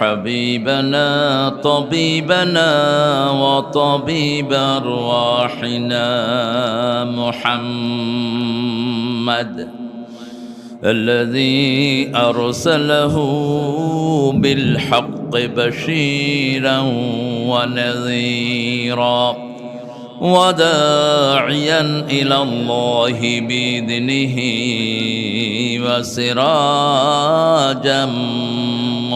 حبيبنا طبيبنا وطبيب أرواحنا محمد الذي أرسله بالحق بشيرا ونذيرا وداعيا إلى الله بإذنه وسراجا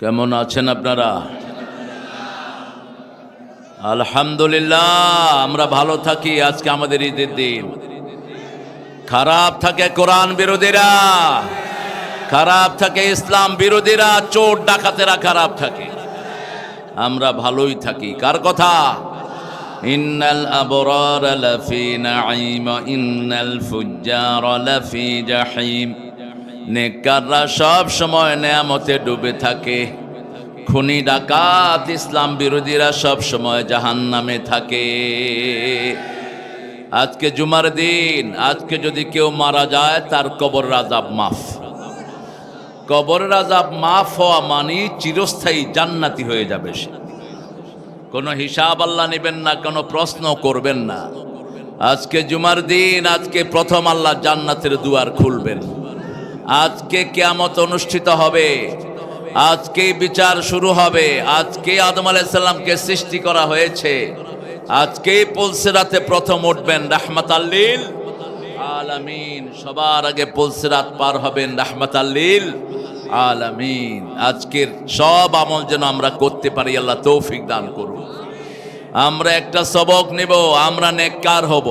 কেমন আছেন আপনারা? আলহামদুলিল্লাহ, আমরা ভালো থাকি আজকে আমাদের ঈদের দিন। খারাপ থাকে কোরআন বিরোধীরা। খারাপ থাকে ইসলাম বিরোধীরা, চোর ডাকাতেরা খারাপ থাকে। আমরা ভালোই থাকি। কার কথা? ইন্নাল আবরার লাফি নাঈম, ইন্নাল ফুজ্জার লাফি জাহিম। নেককাররা সব সময় নেয়ামতে ডুবে থাকে। খুনি, ডাকাত, ইসলাম বিরোধীরা সব সময় জাহান নামে থাকে। আজকে জুমার দিন, আজকে যদি কেউ মারা যায়, তার কবর রাজাব মাফ। কবর রাজাব মাফ হওয়া মানে চিরস্থায়ী জান্নাতি হয়ে যাবে সে। কোনো হিসাব আল্লাহ নেবেন না, কোনো প্রশ্ন করবেন না। আজকে জুমার দিন, আজকে প্রথম আল্লাহ জান্নাতের দুয়ার খুলবেন। আজকে কেয়ামত অনুষ্ঠিত হবে। আজকে বিচার শুরু হবে। আজকে আদম আলাইসাল্লামকে সৃষ্টি করা হয়েছে। আজকেই পলসেরাতে প্রথম উঠবেন রাহমাত আল্লিল আলামিন। সবার আগে পলসেরাত পার হবেন রাহমাত আল্লিল আলামিন। আজকের সব আমল যেন আমরা করতে পারি, আল্লাহ তৌফিক দান করুন। আমরা একটা সবক নেব, আমরা নেককার হব।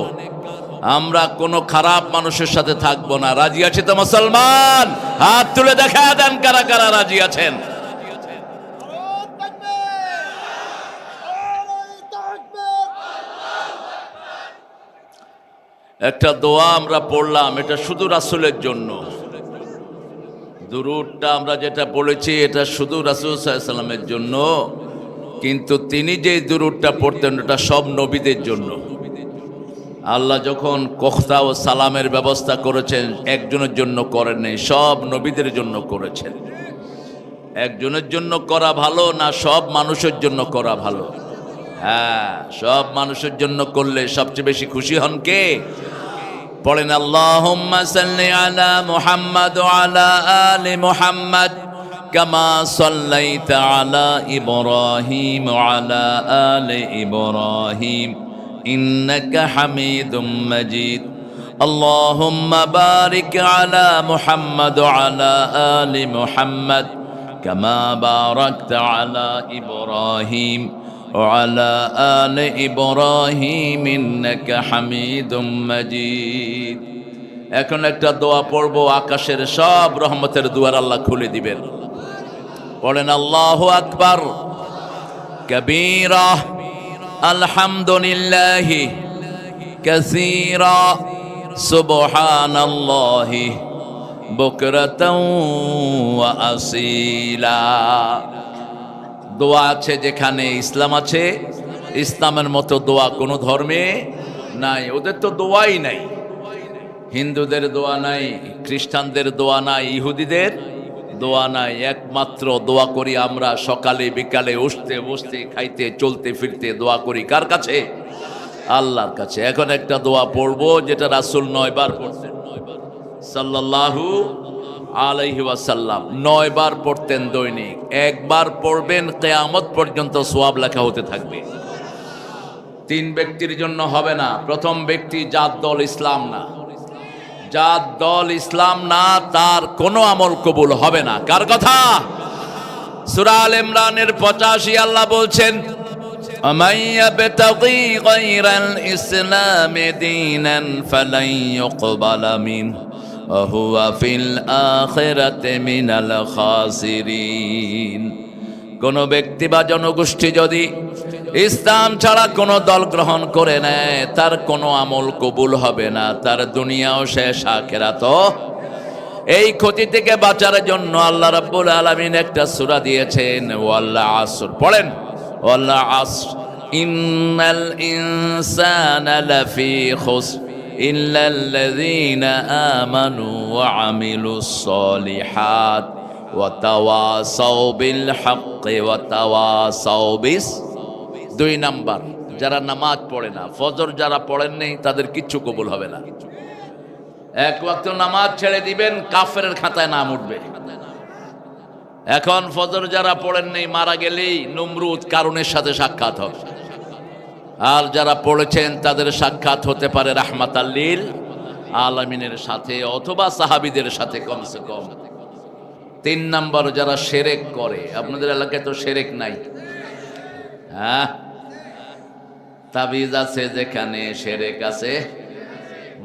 আমরা কোনো খারাপ মানুষের সাথে থাকব না। রাজি আছে তো মুসলমান? হাত তুলে দেখা দেন কারা কারা রাজি আছেন। একটা দোয়া আমরা পড়লাম, এটা শুধু রাসুলের জন্য। দুরুদটা আমরা যেটা পড়েছি এটা শুধু রাসুল সাল্লামের জন্য। কিন্তু তিনি যে দুরুদটা পড়তেন, ওটা সব নবীদের জন্য। আল্লাহ যখন কখতা ও সালামের ব্যবস্থা করেছেন, একজনের জন্য করেন নেই, সব নবীদের জন্য করেছেন। একজনের জন্য করা ভালো না সব মানুষের জন্য করা ভালো? হ্যাঁ সব মানুষের জন্য করলে সবচেয়ে বেশি খুশি হন কে? পড়েন, আল্লাহুম্মা সাল্লি আলা মুহাম্মাদ আলা আলি মুহাম্মাদ কামা সাল্লাইতা আলা ইব্রাহিম আলা আলি ইব্রাহিম। ইন্নাকা হামিদুম মাজিদ اللهم بارك على محمد وعلى آل محمد كما باركت على إبراهيم وعلى آل إبراهيم إنك حميد مجيد এখন একটা দোয়া পড়বো আকাশের সব রহমতের দুয়ার আল্লাহ খুলে দিবেন পড়েন আল্লাহ আকবার কবীরা আলহামদুলিল্লাহ কাসীরা, সুবহানাল্লাহি বুকরাতাও ওয়া আসীলা। দোয়া আছে যেখানে ইসলাম আছে, ইসলামের মতো দোয়া কোনো ধর্মে নাই, ওদের তো দোয়াই নাই। হিন্দুদের দোয়া নাই, খ্রিস্টানদের দোয়া নাই, ইহুদিদের দোয়া নাই, একমাত্র দোয়া করি আমরা সকালে, বিকালে উঠতে, বসতে, খাইতে, চলতে, ফিরতে দোয়া করি। কার কাছে? আল্লাহর কাছে। এখন একটা দোয়া পড়ব যেটা রাসুল নয়বার পড়তেন। সাল্লাল্লাহু আলাইহি ওয়াসাল্লাম। নয় বার পড়তেন দৈনিক। একবার পড়বেন, কেয়ামত পর্যন্ত সোয়াব লেখা হতে থাকবে। তিন ব্যক্তির জন্য হবে না। প্রথম ব্যক্তি জাত দল ইসলাম না। জাত দল ইসলাম না তার কোনো আমল কবুল হবে না কার কথা সূরা আল ইমরানের পঁচাশি আল্লাহ বলছেন ومن يبتغي غير الإسلام دينا فلن يقبل منه وهو في الآخرة من الخاسرين কোন ব্যক্তি বা জনগোষ্ঠী যদি ইসলাম ছাড়া কোনো দল গ্রহণ করে নেয় তার কোনো আমল কবুল হবে না তার দুনিয়াও শেষ আখেরাত এই ক্ষতি থেকে বাঁচার জন্য আল্লাহ রাব্বুল আলামিন একটা সূরা দিয়েছেন ওয়াল্লাহ আসর পড়েন ওয়াল্লাহ আসর ইন্নাল ইনসানা লাফি খুসর إلا الذين آمنوا وعملوا الصالحات وتواصوا بالحق وتواصوا বিস দুই নাম্বার, যারা নামাজ পড়ে না, ফজর যারা পড়েন নেই, তাদের কিচ্ছু কবুল হবে না। এক ওয়াক্ত নামাজ ছেড়ে দিবেন, কাফের খাতায় নাম উঠবে। এখন ফজর যারা পড়েন নেই, মারা গেলেই নমরুদ কারণের সাথে সাক্ষাৎ হবে। আর যারা পড়েছেন, তাদের সাক্ষাৎ হতে পারে রাহমাত আল্লিল আলমিনের সাথে, অথবা সাহাবিদের সাথে কমসে কম। তিন নম্বর, যারা সেরেক করে, আপনাদের এলাকায় তো সেরেক নাই। হ্যাঁ? তাবিজ আছে যেখানে সেরে আছে,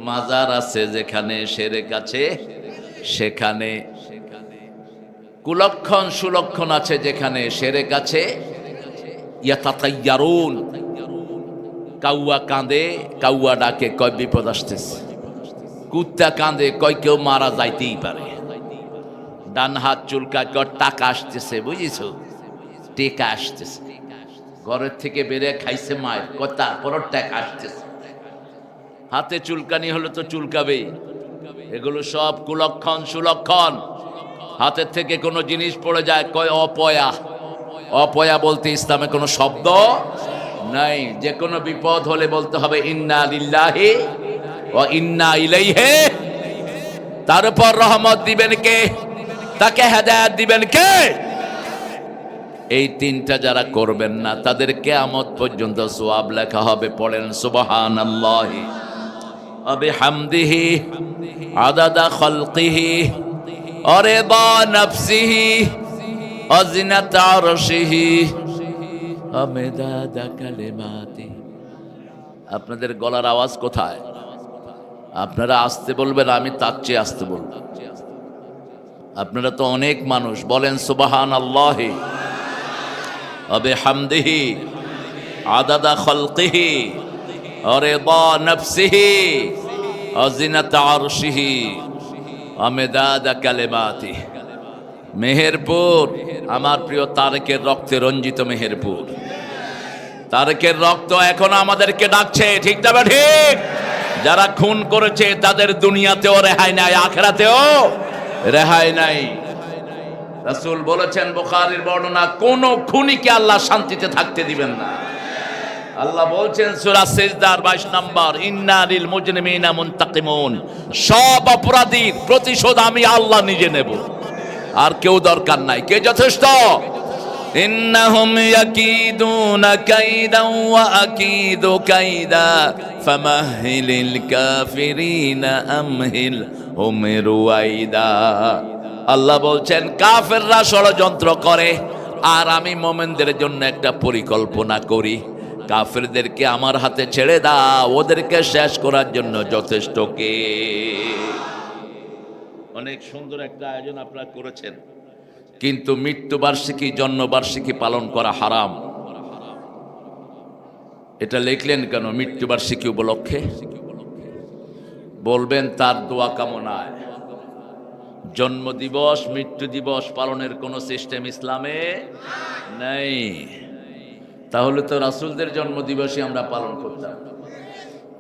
মাজার আছে যেখানে সেরে আছে, সেখানে কুলক্ষণ সুলক্ষণ আছে যেখানে সেরে ইয়াতাতাইয়ারুন, কাউয়া কাঁদে, কাউয়া ডাকে, কয় বিপদ আসতেছে। কুত্তা কাঁদে, কয় কেউ মারা যাইতেই পারে। ডান হাত চুলকা কয় টাকা আসতেছে বুঝিস টেকা আসতেছে। ঘরের থেকে বেরে খাইছে মায়ের। তারপরও টাকা আসতেছে। হাতে চুলকানি হলে তো চুলকাবেই এগুলো সব কুলক্ষণ, সুলক্ষণ। হাতের থেকে কোনো জিনিস পড়ে যায়, কয়, অপয়া। অপয়া বলতে ইসলামে কোনো শব্দ নাই। যে কোনো বিপদ হলে বলতে হবে, ইন্না লিল্লাহি ও ইন্না ইলাইহে তার উপর রহমত দিবেন কে? তাকে হেদায়েত দিবেন কে? এই তিনটা যারা করবেন না, তাদের কেয়ামত পর্যন্ত সোয়াব লেখা হবে। পড়েন সুবহান আল্লাহি হামদিহি আদাদা খলকিহি, অরেদা নফসিহি, অজিনাত আরশিহি আমেদাদা কালেমাতি। আপনাদের গলার আওয়াজ কোথায়? আপনারা আসতে বলবেন, আমি তার চেয়ে আসতে বলব। আপনারা তো অনেক মানুষ, বলেন সুবাহান আল্লাহি অবে হামদিহি আদাদা খলকিহি অরেদা নফসিহি মেহেরপুর আমার প্রিয় তারেকের রক্তে রঞ্জিত মেহেরপুর। তারেকের রক্ত এখন আমাদেরকে ডাকছে, ঠিক তবে ঠিক? যারা খুন করেছে তাদের দুনিয়াতেও রেহাই নাই, আখেরাতেও রেহাই নাই। রাসুল বলেছেন বোখারির বর্ণনা, কোনো খুনিকে আল্লাহ শান্তিতে থাকতে দিবেন না। আল্লাহ বলছেন সুরা সেজদার বাইশ নাম্বার ইন্নারিল মুজরিমিনা মুন্তাকিমুন। সব অপরাধীর প্রতিশোধ আমি আল্লাহ নিজে নেব। আর কেউ দরকার নাই। কে যথেষ্ট? ইন্নাহুম ইয়াকিদুনা কাইদা ওয়া আকিদু কাইদা ফামাহিলিল কাফিরিনা আমহিল হুম রুয়াইদা আল্লাহ বলছেন, কাফেররা ষড়যন্ত্র করে, আর আমি মোমেনদের জন্য একটা পরিকল্পনা করি। কাফেরদেরকে আমার হাতে ছেড়ে দাও, ওদেরকে শেষ করার জন্য যথেষ্ট কে? অনেক সুন্দর একটা আয়োজন আপনারা করেছেন। কিন্তু মৃত্যুবার্ষিকী, জন্মবার্ষিকী পালন করা হারাম। এটা লিখলেন কেন? মৃত্যুবার্ষিকী উপলক্ষে? বলবেন তার দোয়া কামনায়। জন্মদিবস মৃত্যু দিবস পালনের কোনো সিস্টেম ইসলামে নেই। তাহলে তো রাসূলদের জন্মদিবসই আমরা পালন করতাম।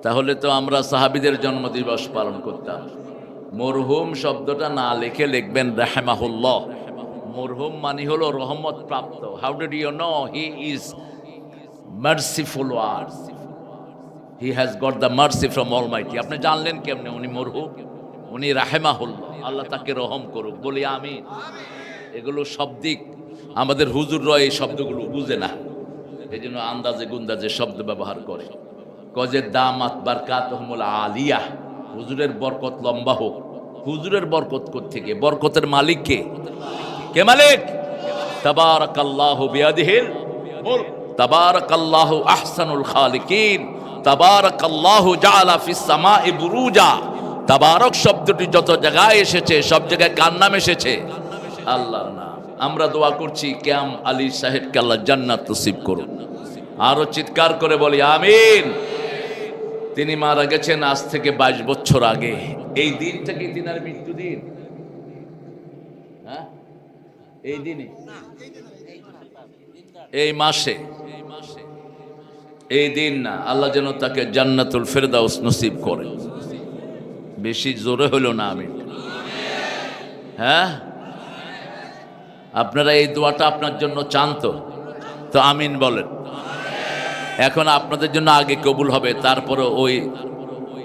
তাহলে তো আমরা সাহাবিদের জন্মদিবস পালন করতাম। মরহুম শব্দটা না লিখে লিখবেন রাহমাহুল্লাহ। মরহুম মানি হলো রহমত প্রাপ্ত। How did you know he is merciful word he has got the mercy from almighty আপনি জানলেন কেমনে উনি মরহুম? উনি রাহেমাহুল্লাহ। আল্লাহ তাকে রহম করুক। বলি আমি এগুলো শব্দিক আমাদের হুজুররা এই শব্দগুলো বুঝে না। এই জন্য আন্দাজে গুন্দাজে শব্দ ব্যবহার করে। কজে দামাত বারকাত আলিয়া। হুজুরের বরকত লম্বা হোক। হুজুরের বরকত থেকে বরকতের মালিক কে? কে মালিক? তাবারাকাল্লাহু বিয়াদিহিল মুলক। তাবারাকাল্লাহু আহসানুল খালিকিন। তাবারাকাল্লাহু জাআলা ফিস সামাই বুরুজা। তাবারক শব্দটি যত জায়গায় এসেছে, সব জায়গায় কার নাম এসেছে? আল্লাহর নাম। আমরা দোয়া করছি, ক্যাম আলী সাহেবকে আল্লাহ জান্নাত নসিব করুন আরও চিৎকার করে বলি, আমিন। তিনি মারা গেছেন আজ থেকে বাইশ বছর আগে। এই দিনটা কি তিনার মৃত্যু দিন? হ্যাঁ? এই দিনে? এই মাসে? এই দিন না, আল্লাহ যেন তাকে জান্নাতুল ফেরদাউস নসিব করে। বেশি জোরে হলো না আমি। হ্যাঁ? আপনারা এই দোয়াটা আপনার জন্য চান তো তো আমিন বলেন। এখন আপনাদের জন্য আগে কবুল হবে তারপরে ওই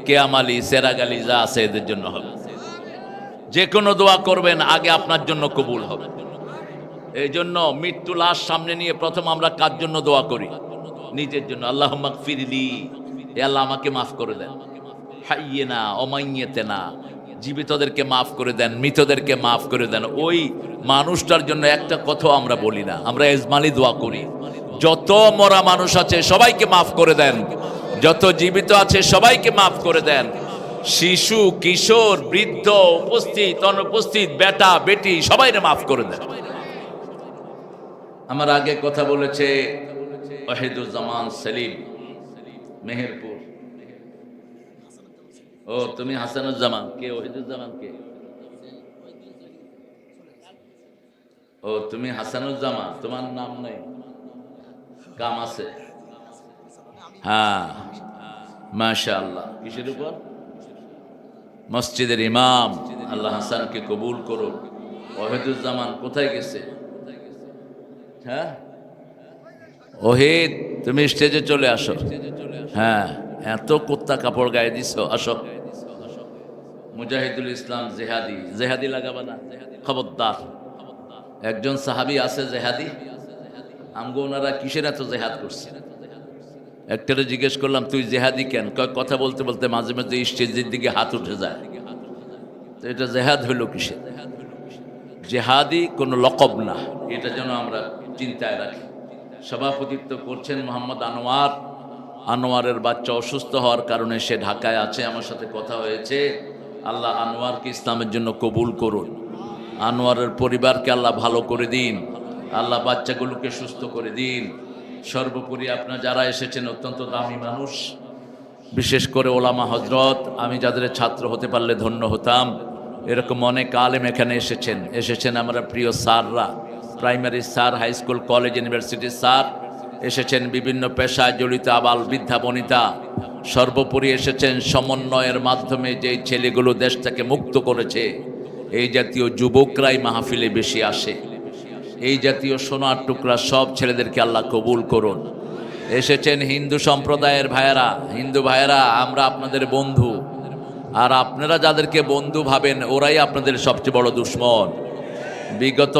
কেয়ামালি সেরাগালি যা আছে এদের জন্য হবে। যে কোনো দোয়া করবেন, আগে আপনার জন্য কবুল হবে। এই জন্য মৃত্যু লাশ সামনে নিয়ে প্রথম আমরা কার জন্য দোয়া করি? নিজের জন্য। আল্লাহ ফিরলি এ আল্লাহ আমাকে মাফ করে দেন। হাইয়ে না, অমাইয়েতে না। জীবিতদেরকে মাফ করে দেন, মৃতদেরকে মাফ করে দেন। ওই মানুষটার জন্য একটা কথাও আমরা বলি না। আমরা এজমালি দোয়া করি। যত মরা মানুষ আছে, সবাইকে মাফ করে দেন। যত জীবিত আছে, সবাইকে মাফ করে দেন। শিশু, কিশোর, বৃদ্ধ, উপস্থিত, অনুপস্থিত, বেটা, বেটি সবাইকে মাফ করে দেন। আমার আগে কথা বলেছে ওয়াহিদুজ্জামান সেলিম, মেহেরপুর। ও, তুমি হাসানুজ্জামান, কে? ওহিদুজ্জামান কে? ও, তুমি হাসানুজ্জামান, তোমার নাম নেই। কাম আছে। হ্যাঁ। মাশা আল্লাহ কিসের উপর? মসজিদের ইমাম। আল্লাহ হাসানকে কবুল করুন কোথায় গেছে? হ্যাঁ? ওহিদ, তুমি স্টেজে চলে আসো। হ্যাঁ। এত কুত্তা কাপড় গায়ে দিছ, আসো। মুজাহিদুল ইসলাম জেহাদি জেহাদি লাগাবা না খবরদার। একজন সাহাবি আছে জেহাদি, আমগো ওনারা কিসের এত জেহাদ করছে? একটারে জিজ্ঞেস করলাম, তুই জেহাদি কেন? কথা বলতে বলতে মাঝে মাঝে স্টেজের দিকে হাত উঠে যায়। তো এটা জেহাদ হইল কিসে জেহাদি কোনো লকব না। এটা যেন আমরা চিন্তায় রাখি। সভাপতিত্ব করছেন মোহাম্মদ আনোয়ার। আনোয়ারের বাচ্চা অসুস্থ হওয়ার কারণে সে ঢাকায় আছে, আমার সাথে কথা হয়েছে। আল্লাহ আনোয়ারকে ইসলামের জন্য কবুল করুন। আনোয়ারের পরিবারকে আল্লাহ ভালো করে দিন। আল্লাহ বাচ্চাগুলোকে সুস্থ করে দিন। সর্বোপরি আপনার যারা এসেছেন অত্যন্ত দামি মানুষ, বিশেষ করে ওলামা হজরত আমি যাদের ছাত্র হতে পারলে ধন্য হতাম। এরকম অনেক আলেম এখানে এসেছেন। এসেছেন আমরা প্রিয় স্যাররা। Primary sir, high school, college, ইউনিভার্সিটির স্যার। এসেছেন বিভিন্ন পেশায় জড়িত আবাল বৃদ্ধা, বনিতা। সর্বোপরি এসেছেন সমন্বয়ের মাধ্যমে যে ছেলেগুলো দেশ থেকে মুক্ত করেছে, এই জাতীয় যুবকরাই মাহফিলে বেশি আসে। এই জাতীয় সোনার টুকরা সব ছেলেদেরকে আল্লাহ কবুল করুন। এসেছেন হিন্দু সম্প্রদায়ের ভাইয়েরা। হিন্দু ভাইয়েরা, আমরা আপনাদের বন্ধু। আর আপনারা যাদেরকে বন্ধু ভাবেন, ওরাই আপনাদের সবচেয়ে বড় দুশ্মন। বিগত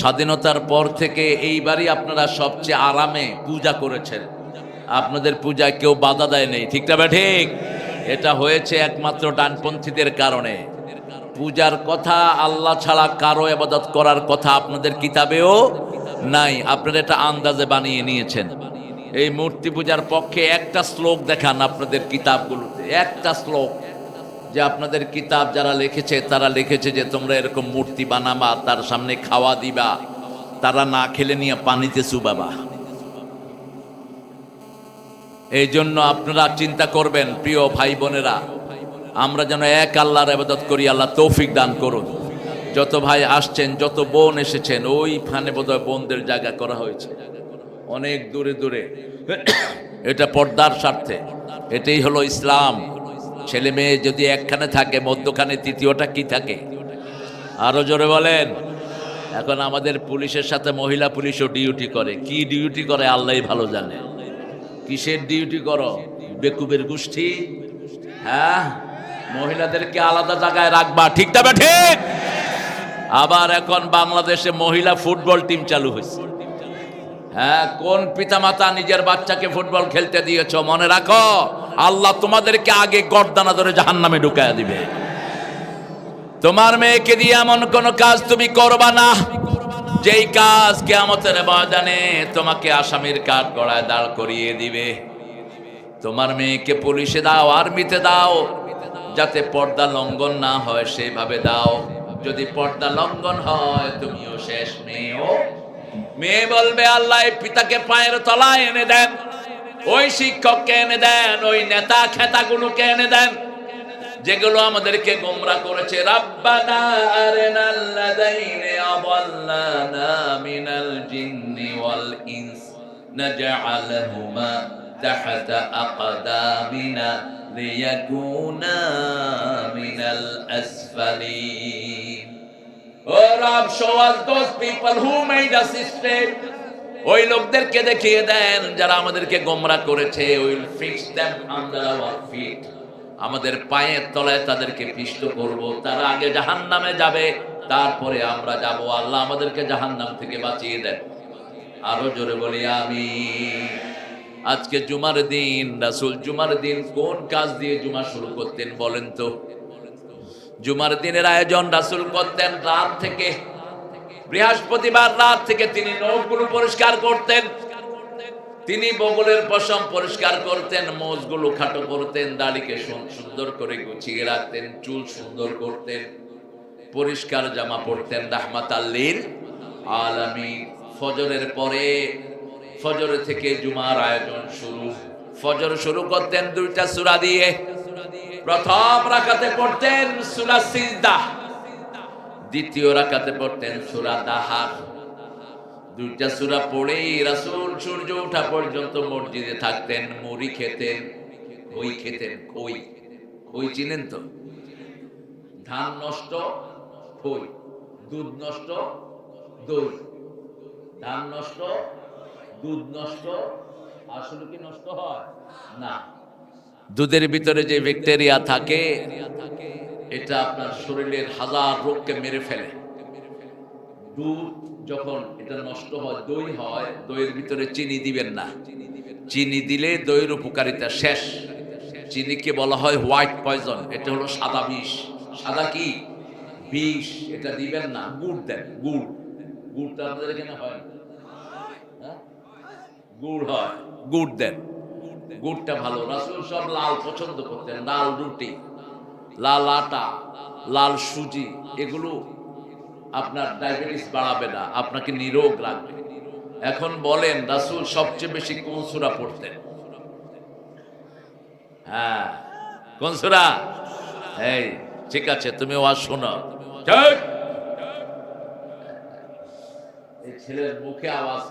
স্বাধীনতার পর থেকে এইবারই আপনারা সবচেয়ে আরামে পূজা করেছেন। আপনাদের পূজায় কেউ বাধা দেয় নেই, ঠিক না ঠিক। এটা হয়েছে একমাত্র ডানপন্থীদের কারণে। পূজার কথা আল্লাহ ছাড়া কারও আবাদত করার কথা আপনাদের কিতাবেও নাই। আপনারা এটা আন্দাজে বানিয়ে নিয়েছেন। এই মূর্তি পূজার পক্ষে একটা শ্লোক দেখান আপনাদের কিতাবগুলোতে। একটা শ্লোক যে আপনাদের কিতাব যারা লিখেছে, তারা লিখেছে যে তোমরা এরকম মূর্তি বানাবা, তার সামনে খাওয়া দিবা, তারা না খেলে নিয়ে পানিতে চুবাবা এই জন্য আপনারা চিন্তা করবেন, প্রিয় ভাই বোনেরা। আমরা যেন এক আল্লাহর আবাদত করি, আল্লাহ তৌফিক দান করুন। যত ভাই আসছেন, যত বোন এসেছেন ওই ওইখানে বোধহয় বোনদের জায়গা করা হয়েছে। অনেক দূরে দূরে। এটা পর্দার স্বার্থে। এটাই হলো ইসলাম। ছেলে মেয়ে যদি একখানে থাকে, মধ্যখানে তৃতীয়টা কি থাকে? আরও জোরে বলেন। এখন আমাদের পুলিশের সাথে মহিলা পুলিশও ডিউটি করে। কি ডিউটি করে আল্লাহ ভালো জানে। কিসের ডিউটি করো? বেকুবের গোষ্ঠী? হ্যাঁ? মহিলাদেরকে আলাদা জায়গায় রাখবা, ঠিক না বা ঠিক? আবার এখন বাংলাদেশে মহিলা ফুটবল টিম চালু হয়েছে। হ্যাঁ কোন পিতামাতা নিজের বাচ্চাকে ফুটবল খেলতে দিয়েছ, মনে রাখো, আল্লাহ তোমাদেরকে আগে গর্দানা ধরে জাহান নামে ঢুকাইয়া দিবে। তোমার মেয়েকে দিয়ে এমন কোন কাজ তুমি করবা না? যেই কাজ কেয়ামতের ময়দানে তোমাকে আসামির কাঠ গড়ায় দাঁড় করিয়ে দিবে। তোমার মেয়েকে পুলিশে দাও, আর্মিতে দাও, যাতে পর্দা লঙ্ঘন না হয় সেভাবে দাও। যদি পর্দা লঙ্ঘন হয়, তুমিও শেষ মেয়েও। মেয়ে বলবে, আল্লাহ পিতাকে পায়ের তলায় এনে দেন। ওই শিক্ষককে এনে দেন, ওই নেতা খেতাগুলোকে এনে দেন। যেগুলো আমাদেরকে গোমরা করেছে। মিনাল জিন্নি made us straight. ওই লোকদেরকে দেখিয়ে দেন, যারা আমাদেরকে গোমরা করেছে। উইল ফিক্স আমাদের পায়ের তলায় তাদেরকে পিষ্ট করব। তারা আগে জাহান্নামে যাবে, তারপরে আমরা যাব। আল্লাহ আমাদেরকে জাহান্নাম থেকে বাঁচিয়ে দেন। আরও জোরে বলি আমি আজকে জুমার দিন, রাসূল জুমার দিন কোন কাজ দিয়ে জুমা শুরু করতেন বলেন তো? জুমার দিনের আয়োজন রাসূল করতেন রাত থেকে। বৃহস্পতিবার রাত থেকে তিনি নখগুলো পরিষ্কার করতেন। তিনি বগলের পশম পরিষ্কার করতেন, মোজগুলো খাটো করতেন, দাড়িকে সুন্দর করে গুছিয়ে রাখতেন, চুল সুন্দর করতেন, পরিষ্কার জামা পরতেন। রাহমাত আল্লিল আলামিন। ফজরের পরে, ফজর থেকে জুমার আয়োজন শুরু। ফজর শুরু করতেন দুইটা সুরা দিয়ে। প্রথম রাকাতে পড়তেন সূরা সিজদা। দ্বিতীয় রাকাতে পড়তেন সুরা দাহার। দুইটা সুরা পড়েই রাসূল সূর্য ওঠা পর্যন্ত মসজিদে থাকতেন, মুড়ি খেতেন খই খেতেন খই খই চিনেন তো? ধান নষ্ট, খই। দুধ নষ্ট, দই। ধান নষ্ট, দুধ নষ্ট, আসলে কি নষ্ট হয়? না। দুধের ভিতরে যে ব্যাকটেরিয়া থাকে, এটা আপনার শরীরের হাজার রোগকে মেরে ফেলে। দুধ যখন এটা নষ্ট হয়, দই হয়, দইয়ের ভিতরে চিনি দিবেন না। চিনি দিলে দইয়ের উপকারিতা শেষ। চিনিকে বলা হয় হোয়াইট পয়জন, এটা হলো সাদা বিষ। সাদা কি? বিষ, এটা দিবেন না, গুড় দেন, গুড়। গুড়টা আপনাদের এখানে হয় হ্যাঁ? গুড় হয়, গুড় দেন। গুড়টা ভালো। রাসুল সব লাল পছন্দ করতেন, লাল রুটি, লাল আটা, লাল সুজি, এগুলো আপনার ডায়াবেটিস বাড়াবে না আপনাকে নিরোগ রাখবে। এখন বলেন রাসুল সবচেয়ে বেশি কোন সুরা পড়তেন? হ্যাঁ কোন সুরা? এই ঠিক আছে তুমি ওয়াজ শোনো। ছেলের মুখে আওয়াজ